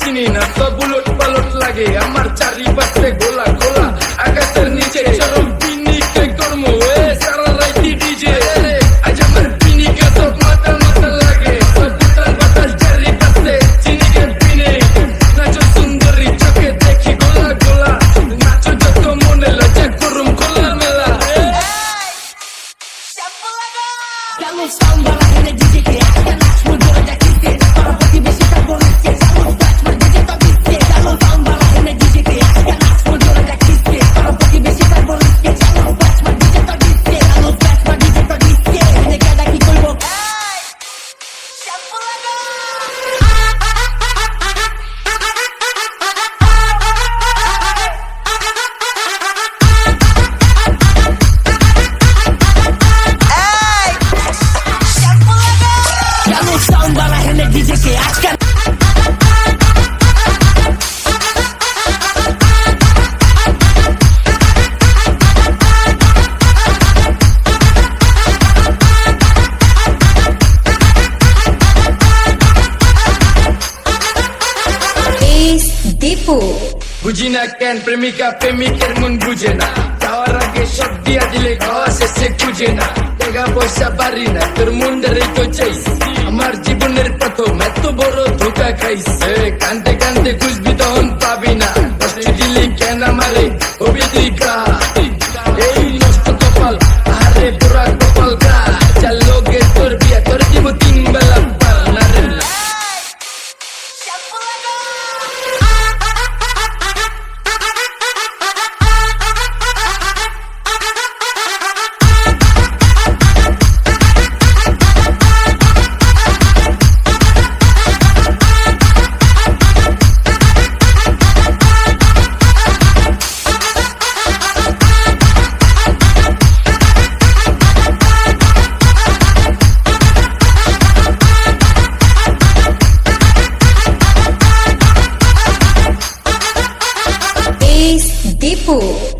চিনি না। সব উলট পালট লাগে। আমার চারিপাশে গোলা দীপু বুঝি না কেন প্রেমিকা প্রেমিকের মন বুঝে না যাওয়ার আগে সব দিয়া দিলে খাওয়া শেষে খুঁজে না টাকা পয়সা পারি না তোর মুন্ডারে তো চাইস আমার জীবনের প্রথম এত বড় ধোকা খাইছে কানতে কানতে খুঁজবে Deepu.